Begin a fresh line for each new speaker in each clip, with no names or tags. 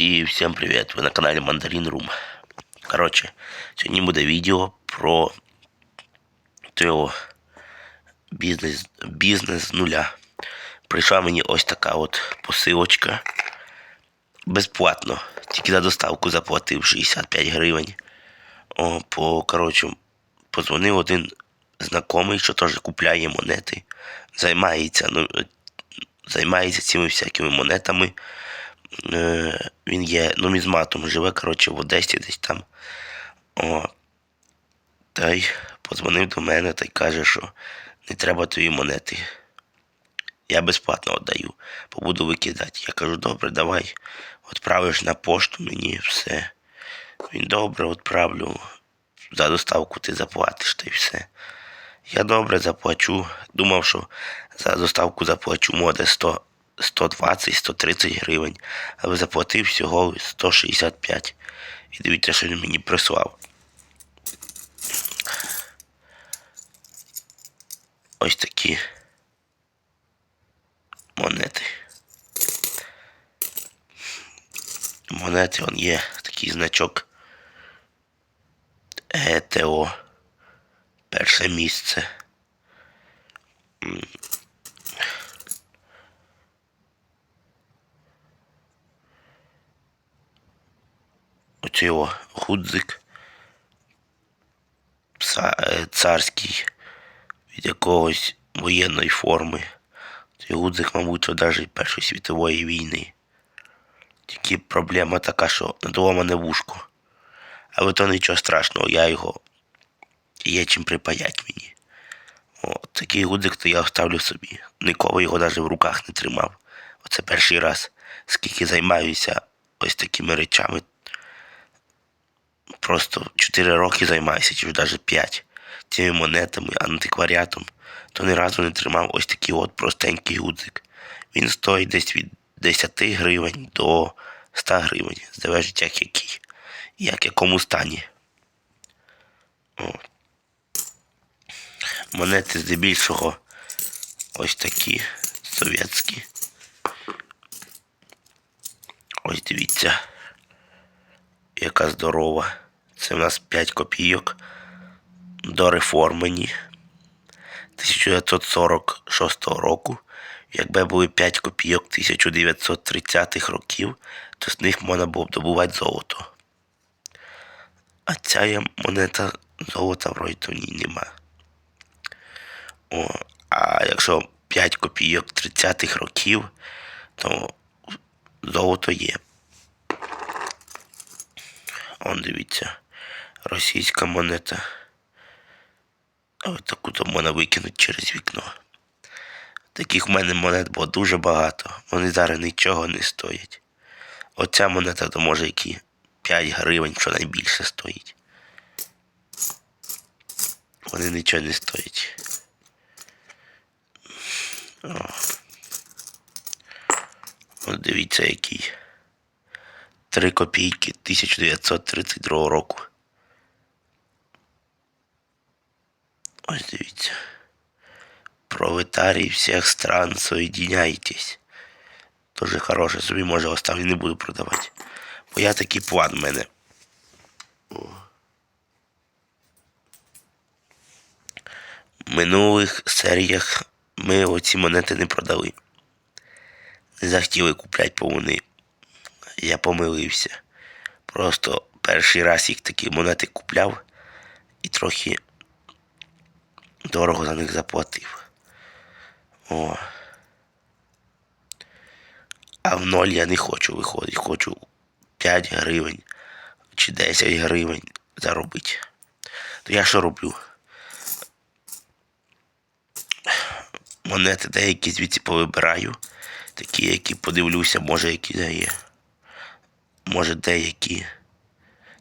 І всім привіт! Ви на каналі Мандарин Рум. Коротше, сьогодні буде відео про того бізнес, бізнес з нуля. Прийшла мені ось така от посилочка. Безплатно. Тільки за доставку заплатив 65 гривень. О, по, коротше, позвонив один знайомий, що теж купляє монети. Займається, ну, займається цими всякими монетами. Е, він є нумізматом, живе, коротше, в Одесі десь там. О, та й подзвонив до мене та й каже, що не треба твої монети. Я безплатно віддаю, побуду викидати. Я кажу, добре, давай. Відправиш на пошту мені все. Він добре відправлю. За доставку ти заплатиш та й все. Я добре заплачу. Думав, що за доставку заплачу може 100, 120-130 гривень, але заплатив всього 165. І дивіться, що він мені прислав. Ось такі монети. Монети он є такий значок ГТО. Перше місце. М. Гудзик. Ца- е, царський від якогось воєнної форми. Цей гудзик, мабуть, навіть Першої світової війни. Тільки проблема така, що надломане вушко. Але то нічого страшного, я його є чим припаять мені. О, такий гудзик то я оставлю собі. Ніколи його навіть в руках не тримав. Оце перший раз, скільки займаюся ось такими речами. Просто 4 роки займаюся, чи навіть 5 цими монетами, антикваріатом, то ні разу не тримав ось такий от простенький гудзик. Він стоїть десь від 10 гривень до 100 гривень, залежить як який, як якому стані. О. Монети здебільшого ось такі совєтські. Ось дивіться, яка здорова. Це в нас 5 копійок дореформені 1946 року. Якби були 5 копійок 1930-х років, то з них можна було б добувати золото. А ця монета золота в ній нема. О, а якщо 5 копійок 30-х років, то золото є. Он дивіться, російська монета. А от таку то можна викинути через вікно. Таких в мене монет було дуже багато. Вони зараз нічого не стоять. Оця монета то може які 5 гривень, що найбільше стоїть. Вони нічого не стоять. О. От дивіться який. 3 копійки 1932 року. Ось дивіться. Пролетарії всіх стран соєдиняйтесь. Дуже хороше, собі може оставлю, не буду продавати. Бо я такий план в мене. В минулих серіях ми оці монети не продали. Не захотіли купляти, бо вони. Я помилився. Просто перший раз їх такі монети купляв і трохи дорого за них заплатив. О. А в ноль я не хочу виходити. Хочу 5 гривень чи 10 гривень заробити. То я що роблю? Монети деякі звідси повибираю. Такі, які подивлюся, може які є. Може деякі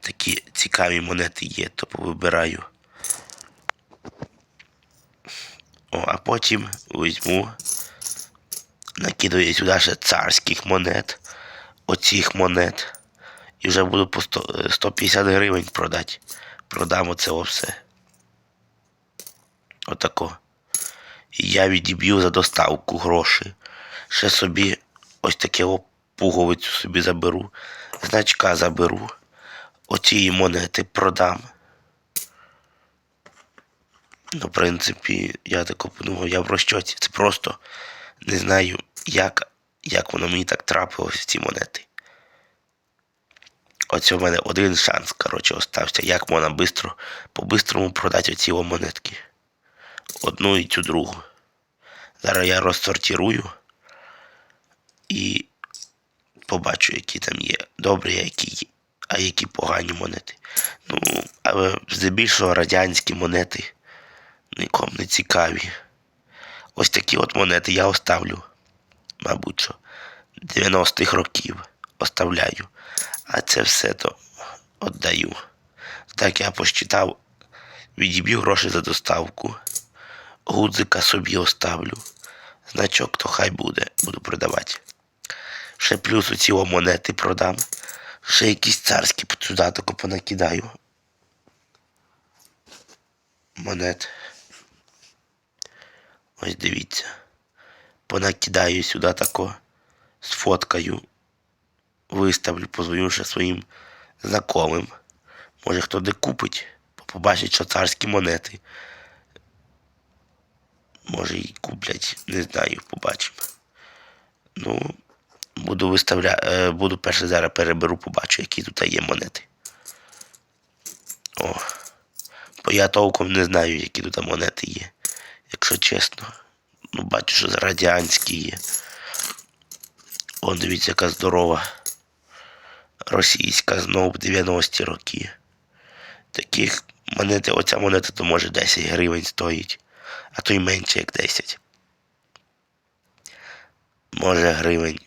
такі цікаві монети є, то повибираю. О, а потім візьму, накидаю сюди ще царських монет, оцих монет. І вже буду по 100, 150 гривень продати. Продам оце все. Отако. І я відіб'ю за доставку гроші. Ще собі ось таке пуговицю собі заберу, значка заберу, оці монети продам. Ну, в принципі, я тако подумав, я в розчоті. Це просто не знаю, як, як воно мені так трапилось, ці монети. Оце в мене один шанс, коротше, остався. Як можна бистро, по-бистрому продати оці монетки. Одну і цю другу. Зараз я розсортирую і побачу, які там є добрі, а які, а які погані монети. Ну, але здебільшого радянські монети нікому не цікаві. Ось такі от монети я оставлю, мабуть, що 90-х років оставляю. А це все то віддаю. Так я посчитав, відіб'ю гроші за доставку. Гудзика собі оставлю. Значок то хай буде, буду продавати. Ще плюс оці о монети продам. Ще якісь царські сюди тако понакидаю. Монет. Ось дивіться. Понакидаю сюди тако. Сфоткаю. Виставлю, позвоню ще своїм знайомим. Може хто де купить, побачить, що царські монети. Може і куплять, не знаю, побачимо. Ну, буду виставляти, буду перше зараз переберу, побачу, які тут є монети. О. Бо я толком не знаю, які тут монети є. Якщо чесно. Ну, бачу, що радянські є. О, дивіться, яка здорова. Російська знову 90-ті роки. Таких монети, оця монета то може 10 гривень стоїть, а то й менше як 10. Може гривень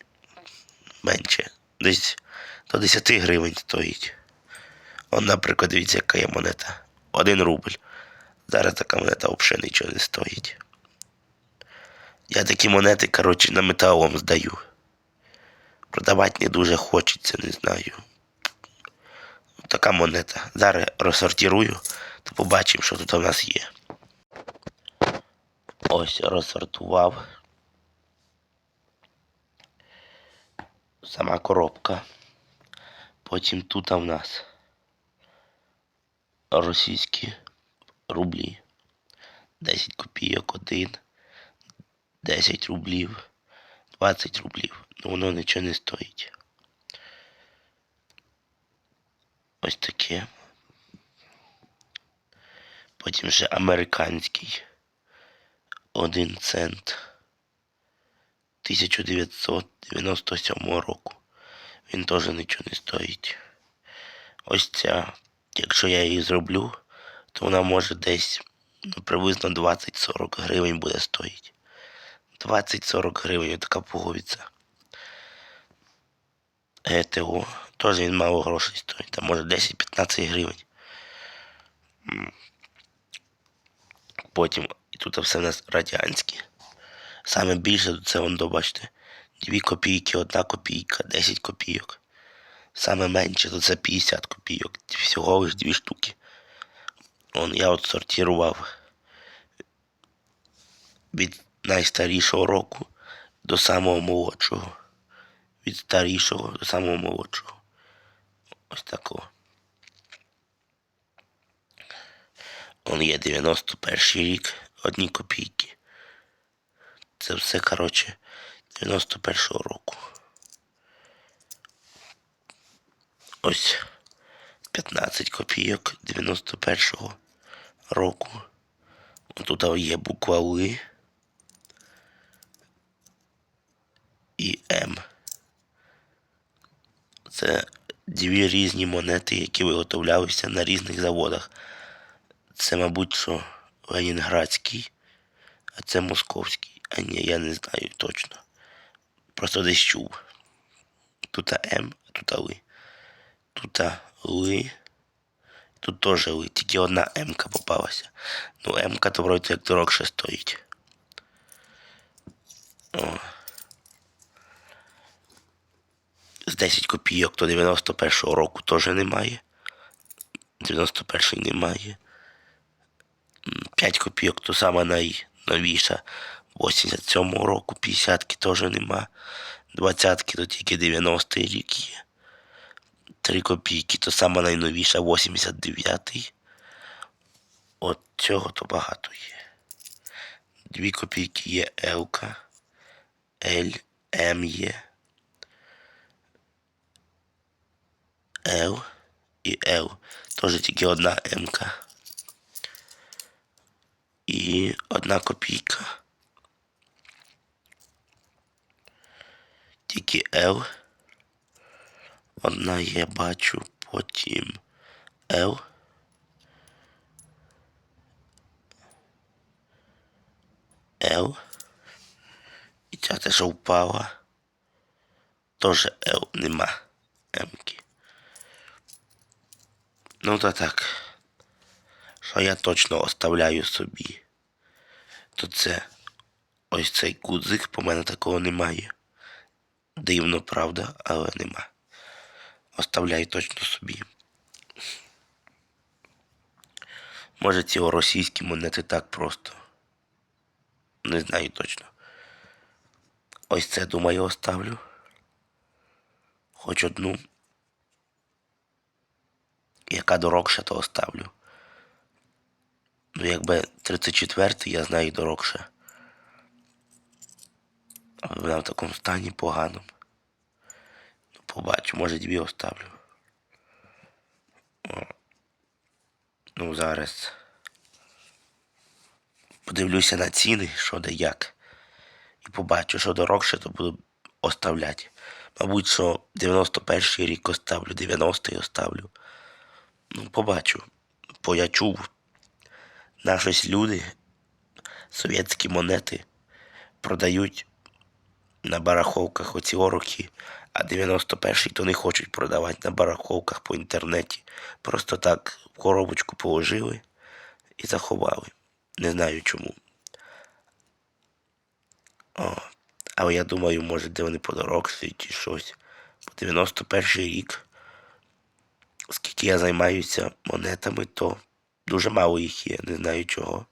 менше. Десь до 10 гривень стоїть. Он, наприклад, дивіться, яка є монета. Один рубль. Зараз така монета взагалі нічого не стоїть. Я такі монети, коротше, на металом здаю. Продавати не дуже хочеться, не знаю. Така монета. Зараз розсортирую, то побачимо, що тут у нас є. Ось розсортував. Сама коробка. Потім тут у нас російські рублі. 10 копійок один. 10 рублів. 20 рублів. Ну воно нічого не стоїть. Ось таке. Потім ще американський. Один цент. 1997 року. Він теж нічого не стоїть. Ось ця. Якщо я її зроблю, то вона може десь ну, приблизно 20-40 гривень буде стоїть. 20-40 гривень така пуговиця. ГТО. Теж він мало грошей стоїть. Там може 10-15 гривень. Потім і тут все в нас радянське. Саме більше це вон бачите. 2 копійки, 1 копійка, 10 копійок. Саме менше то це 50 копійок. Всього лиш 2 штуки. Он я от сортував від найстарішого року до самого молодшого. Від старішого до самого молодшого. Ось такого. Он є 91 рік, одні копійки. Це все, коротше, 91-го року. Ось 15 копійок 91-го року. Тут є буква Л і М. Це дві різні монети, які виготовлялися на різних заводах. Це, мабуть, що Ленінградський, а це московський. А ні, я не знаю точно. Просто десь чув. Тут М, а тут Ли. Тут Ли. Тут теж Ли. Тільки одна М-ка попалася. Ну, М-ка то вроде як дорогше стоїть. О. З 10 копійок до 91-го року теж немає. 91-й немає. 5 копійок то сама найновіша. 87-го року 50-ки теж нема. Двадцятки то тільки 90-й рік є. 3 копійки, то сама найновіша 89-й. От цього то багато є. 2 копійки є Елка. Л, М є. Л і Л. Теж тільки одна М-ка. І одна копійка. Тільки L. Одна є, бачу, потім L. L. І ця те, що впала. Тоже L нема. М-ки. Ну то так. Що я точно оставляю собі. То це ось цей кудзик, по мене такого немає. Дивно, правда, але нема. Оставляю точно собі. Може ці російські монети так просто. Не знаю точно. Ось це, думаю, оставлю. Хоч одну. Яка дорогша, то оставлю. Ну, якби 34 я знаю дорогше. Але вона в такому стані поганому. Побачу, може дві оставлю. Ну, зараз. Подивлюся на ціни, що де як. І побачу, що дорогше, то буду оставляти. Мабуть, що 91 рік оставлю, 90-й оставлю. Ну, побачу. Бо я чув. На щось люди совєтські монети продають на бараховках оці ороки, а 91-й то не хочуть продавати на бараховках по інтернеті. Просто так в коробочку положили і заховали. Не знаю чому. О, але я думаю, може, де вони подорожчі чи щось. Бо 91 рік, оскільки я займаюся монетами, то дуже мало їх є, не знаю чого.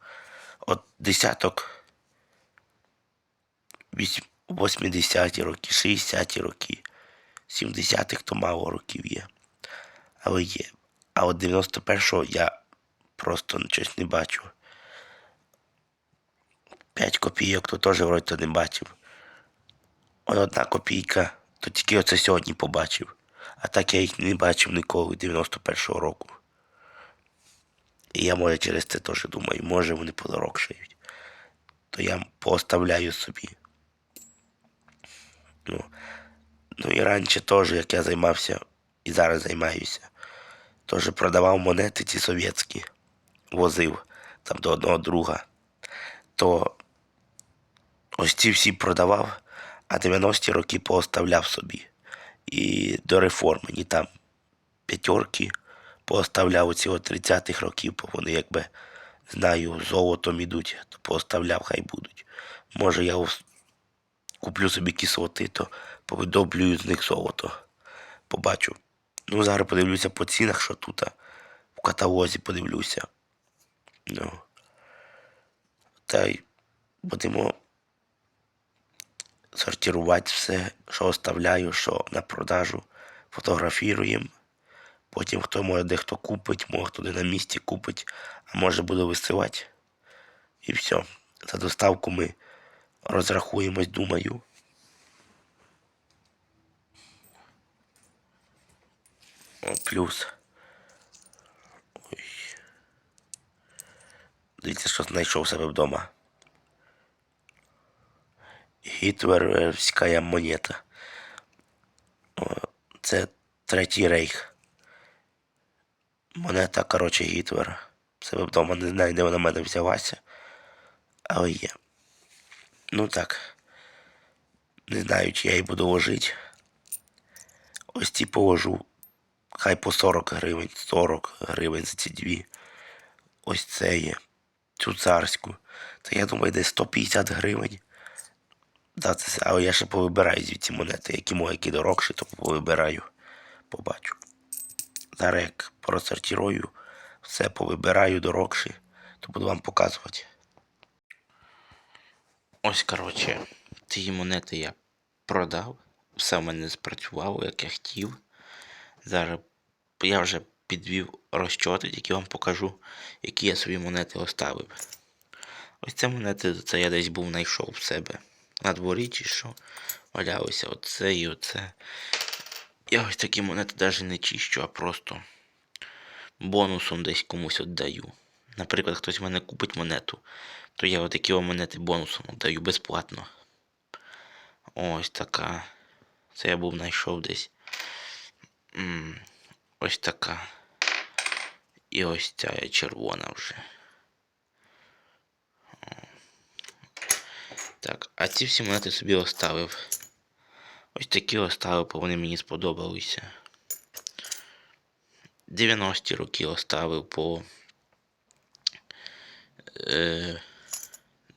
От десяток 80-ті роки, 60-ті роки, 70-х то мало років є. Але є. А от 91-го я просто щось не бачу. 5 копійок то теж вроді не бачив. От одна копійка, то тільки оце сьогодні побачив. А так я їх не бачив ніколи 91-го року. І я може через це теж думаю, може вони подорожчають. То я пооставляю собі. Ну, ну і раніше теж, як я займався і зараз займаюся, теж продавав монети ці совєтські, возив там до одного друга. То ось ці всі продавав, а 90-ті роки пооставляв собі. І до реформи, ні там п'ятерки пооставляв оці 30-х років, бо вони якби знаю, золотом ідуть, то пооставляв, хай будуть. Може я куплю собі кислоти, то повидоблюю з них золото. Побачу. Ну, зараз подивлюся по цінах, що тут. В каталозі подивлюся. Ну. Та й будемо сортувати все, що оставляю, що на продажу. Фотографіруємо. Потім хто може дехто купить, може де на місці купить, а може буде висилати. І все. За доставку ми розрахуємось, думаю. Плюс. Ой. Дивіться, що знайшов себе вдома. Гітлерівська монета. Це третій рейх. Монета, коротше, Гітлера. Себе вдома не знаю, де вона в мене взялася. Але є. Ну так. Не знаю, чи я її буду ложити. Ось ці положу. Хай по 40 гривень, 40 гривень за ці дві. Ось це є. Цю царську. Та я думаю, десь 150 гривень. Да, це, але я ще повибираю звідси монети, які мої, які дорогші, то повибираю. Побачу. Зараз як просортирую, все повибираю дорогші, то буду вам показувати.
Ось, коротше, ці монети я продав. все в мене спрацювало, як я хотів. Зараз я вже підвів розчоти, які вам покажу, які я собі монети оставив. Ось це монети, це я десь був знайшов в себе на дворі чи що. Валялося оце і оце. Я ось такі монети навіть не чищу, а просто бонусом десь комусь віддаю. Наприклад, хтось в мене купить монету, то я отакі монети бонусом віддаю безплатно. Ось така. Це я був знайшов десь. Ось така. І ось ця червона вже. Так, а ці всі монети собі оставив. Ось такі оставив, бо вони мені сподобалися. 90-ті роки оставив по. Е,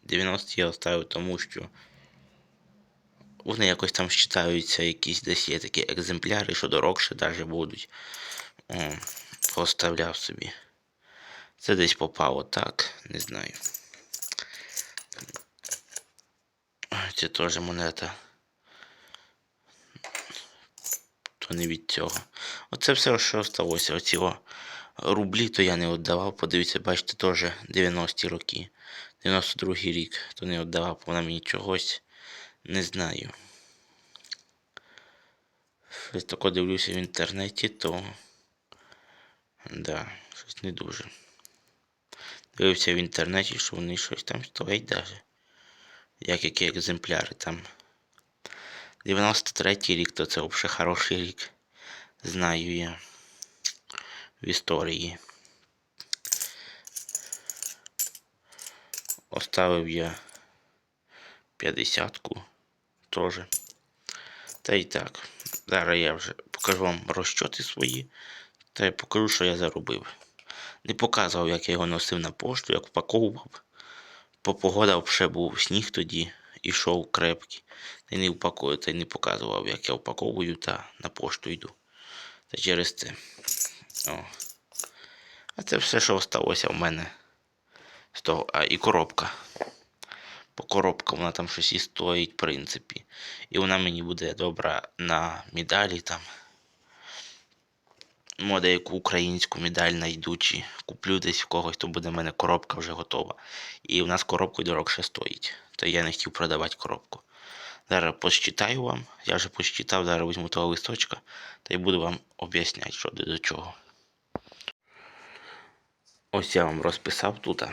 90-ті я оставив тому, що вони якось там считаються, якісь десь є такі екземпляри, що дорогше навіть будуть. О, оставляв собі. Це десь попало так, не знаю. Це теж монета. То не від цього. Оце все, що сталося. Оці о рублі, то я не віддавав. Подивіться, бачите, теж 90-ті роки. 92-й рік, то не віддавав, вона мені чогось не знаю. Щось таке дивлюся в інтернеті, то. Да, щось не дуже. Дивився в інтернеті, що вони щось там стоять даже. Як які екземпляри там. 93-й рік, то це взагалі хороший рік. Знаю я в історії. Оставив я 50-ку теж. Та й так. Зараз я вже покажу вам розчоти свої. Та й покажу, що я заробив. Не показував, як я його носив на пошту, як впаковував. По погода вже був сніг тоді, ішов крепкий. Та й не впаковую, та й не показував, як я впаковую та на пошту йду. Та через це. О. А це все, що залишилося в мене з того. А і коробка. Коробка вона там щось і стоїть, в принципі. І вона мені буде добра на медалі там. Може, яку українську медаль найду, чи куплю десь в когось, то буде в мене коробка вже готова. І в нас коробкою дорогше стоїть. То я не хотів продавати коробку. Зараз посчитаю вам. Я вже посчитав, зараз візьму того листочка та й буду вам об'ясняти, що до чого. Ось я вам розписав тут.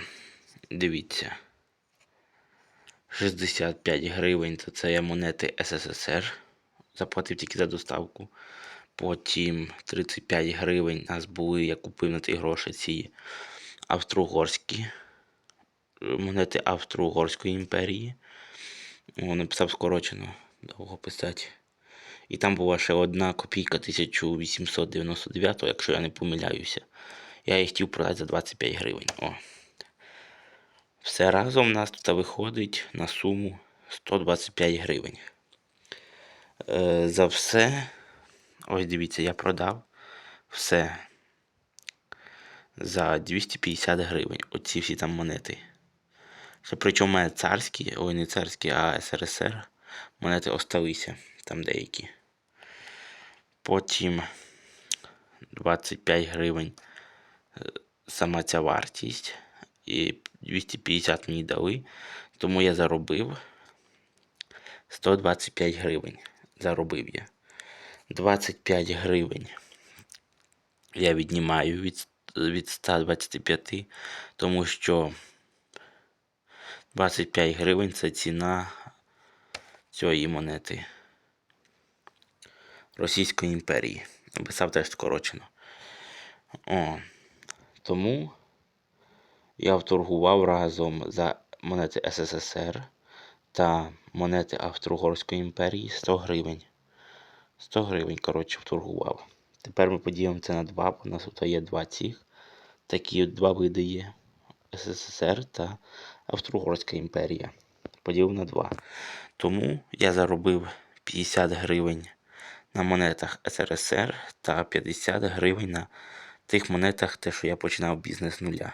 Дивіться. 65 гривень то це я монети СССР. Заплатив тільки за доставку. Потім 35 гривень у нас були, я купив на ті гроші ці австро-угорські е, монети Австро-Угорської імперії. О, написав скорочено, довго писати. І там була ще одна копійка 1899, якщо я не помиляюся. Я їх хотів продати за 25 гривень. О. Все разом у нас тут виходить на суму 125 гривень. Е, за все, ось дивіться, я продав все за 250 гривень. Оці всі там монети. Це причому мене царські, ой, не царські, а СРСР. Монети осталися там деякі. Потім 25 гривень е, сама ця вартість. І 250 мені дали. Тому я заробив 125 гривень. Заробив я. 25 гривень я віднімаю від, від 125, тому що 25 гривень це ціна цієї монети Російської імперії. Написав теж скорочено. О, тому я вторгував разом за монети СССР та монети Австро-Угорської імперії 100 гривень. 100 гривень, коротше, вторгував. Тепер ми поділимо це на два, бо у нас тут є два цих. Такі два види є. СССР та Австро-Угорська імперія. Поділив на два. Тому я заробив 50 гривень на монетах СРСР та 50 гривень на тих монетах, те, що я починав бізнес з нуля.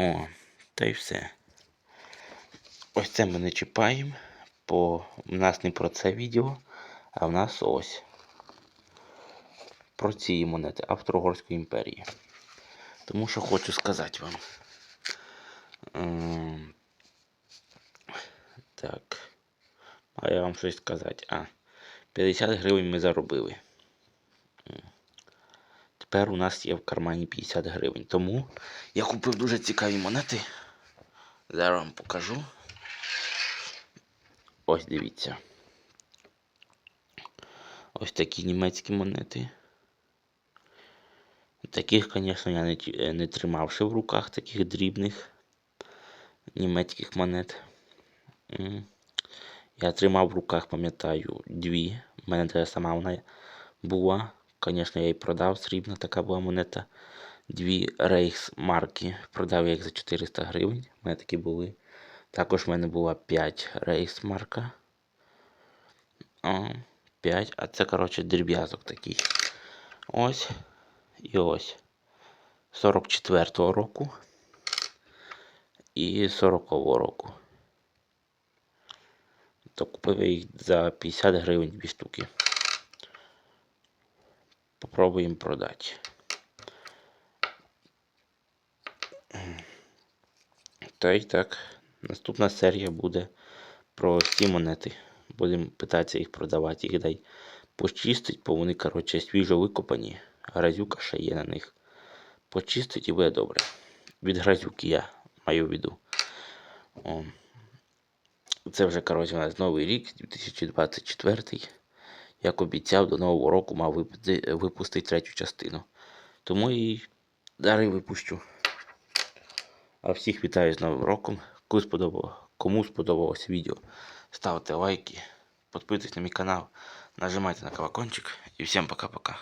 О, та й все. Ось це ми не чіпаємо, бо в нас не про це відео. А в нас ось. Про ці монети Австро-Угорської імперії. Тому що хочу сказати вам. Ем, Так. А я вам щось сказати. А. 50 гривень ми заробили. Тепер у нас є в кармані 50 гривень. Тому я купив дуже цікаві монети. Зараз вам покажу. Ось дивіться. Ось такі німецькі монети. Таких, звісно, я не, е, не тримав в руках, таких дрібних німецьких монет. Я тримав в руках, пам'ятаю, дві. У мене сама вона була. Звісно, я її продав, срібна така була монета. Дві рейхсмарки. Продав я їх за 400 гривень. У мене такі були. Також в мене була 5 рейхсмарка. О, 5. А це, коротше, дріб'язок такий. Ось. І ось. 44-го року. І 40-го року. То купив я їх за 50 гривень дві штуки. Попробуємо продати. Та й так. Наступна серія буде про ці монети. Будемо питатися їх продавати, їх дай почистить, бо вони, коротше, свіжо викопані. Грязюка ще є на них. Почистить і буде добре. Від грязюки я маю в виду. О. Це вже, коротше, у нас новий рік, 2024. Як обіцяв, до Нового року мав випустити третю частину. Тому і дари випущу. А всіх вітаю з Новим роком. Кому сподобалось, кому сподобалось відео, ставте лайки, підписуйтесь на мій канал, нажимайте на колокольчик і всім пока-пока.